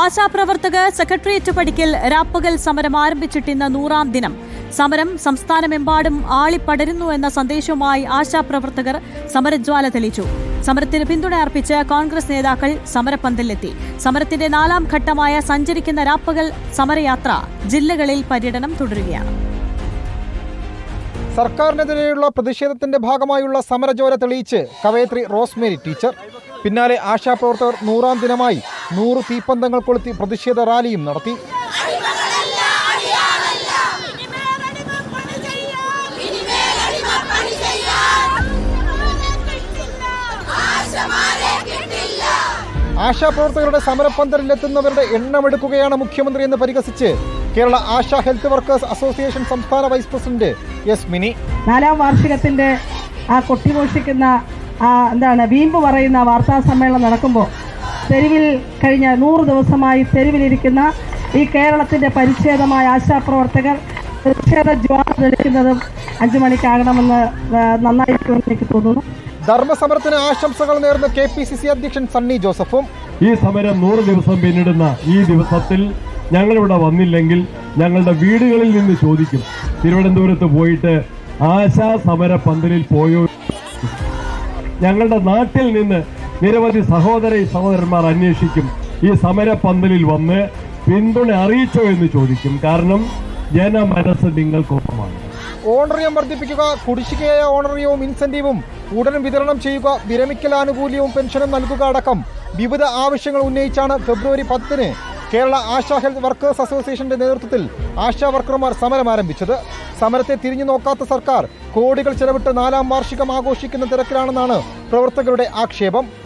ആശാപ്രവർത്തകർ secretariat പടിക്കൽ രാപ്പകൽ സമരം ആരംഭിച്ചിട്ടിന്ന് നൂറാം ദിനം. സമരം സംസ്ഥാനമെമ്പാടും ആളിപ്പടരുന്നു എന്ന സന്ദേശവുമായി ആശാപ്രവർത്തകർ സമരജ്വാല തെളിയിച്ചു സമരത്തിന് പിന്തുണ അർപ്പിച്ച് കോൺഗ്രസ് നേതാക്കൾ സമരപ്പന്തലിലെത്തി സമരത്തിന്റെ നാലാം ഘട്ടമായ സഞ്ചരിക്കുന്ന രാപ്പകൽ സമരയാത്ര ജില്ലകളിൽ പര്യടനം തുടരുകയാണ്. സർക്കാരിനെതിരെയുള്ള പ്രതിഷേധത്തിന്റെ ഭാഗമായുള്ള സമരജ്വാല തെളിയിച്ച് കവയത്രി റോസ്മേരി ടീച്ചർ. പിന്നാലെ ആശാപ്രവർത്തകർ നൂറാം ദിനമായി നൂറ് തീപ്പന്തങ്ങൾ കൊളുത്തി പ്രതിഷേധ റാലിയും നടത്തി. ആശാപ്രവർത്തകരുടെ സമരപ്പന്തലിലെത്തുന്നവരുടെ എണ്ണമെടുക്കുകയാണ് മുഖ്യമന്ത്രി എന്ന് പരിഹസിച്ച് Kerala Asha health workers association സംസ്ഥാന വൈസ് പ്രസിഡന്റ് എസ് മിനി. നാലാം വാർഷികത്തിന്റെ ആ കൊട്ടിഘോഷിക്കുന്ന എന്താണ് വീമ്പ് പറയുന്ന വാർത്താ സമ്മേളനം നടക്കുമ്പോൾ തെരുവിൽ കഴിഞ്ഞ നൂറ് ദിവസമായി തെരുവിലിരിക്കുന്ന ഈ കേരളത്തിന്റെ പരിച്ഛേദമായ ആശാപ്രവർത്തകർ പ്രതിഷേധ ജ്വാല തെളിക്കുന്നതും അഞ്ചു മണിക്കാകണമെന്ന് നന്നായിരിക്കുമെന്ന് എനിക്ക് തോന്നുന്നു. ധർമ്മസമരത്തിന് ആശംസകൾ നേർന്ന കെ പി സി സി അധ്യക്ഷൻ സണ്ണി ജോസഫും. ഈ സമരം നൂറ് ദിവസം പിന്നിടുന്ന ഈ ദിവസത്തിൽ ഞങ്ങളിവിടെ വന്നില്ലെങ്കിൽ ഞങ്ങളുടെ വീടുകളിൽ നിന്ന് ചോദിക്കും. തിരുവനന്തപുരത്ത് പോയിട്ട് ആശാ സമര പന്തലിൽ പോയോ? ഞങ്ങളുടെ നാട്ടിൽ നിന്ന് നിരവധി സഹോദര സഹോദരന്മാർ അന്വേഷിക്കും ഈ സമര പന്തലിൽ വന്ന് പിന്തുണ അറിയിച്ചോ എന്ന് ചോദിക്കും. കാരണം ജനമനസ് നിങ്ങൾക്കൊപ്പമാണ്. ഓണറിയം വർദ്ധിപ്പിക്കുക കുടിശ്ശികയായ ഓണറിയവും ഇൻസെന്റീവും ഉടൻ വിതരണം ചെയ്യുക വിരമിക്കൽ ആനുകൂല്യവും പെൻഷനും നൽകുക അടക്കം വിവിധ ആവശ്യങ്ങൾ ഉന്നയിച്ചാണ് ഫെബ്രുവരി പത്തിന് കേരള ആശാ ഹെൽത്ത് വർക്കേഴ്സ് അസോസിയേഷന്റെ നേതൃത്വത്തിൽ ആശാ വർക്കർമാർ സമരം ആരംഭിച്ചത്. സമരത്തെ തിരിഞ്ഞു നോക്കാത്ത സർക്കാർ കോടികൾ ചെലവിട്ട് നാലാം വാർഷികം ആഘോഷിക്കുന്ന തിരക്കിലാണെന്നാണ് പ്രവർത്തകരുടെ ആക്ഷേപം.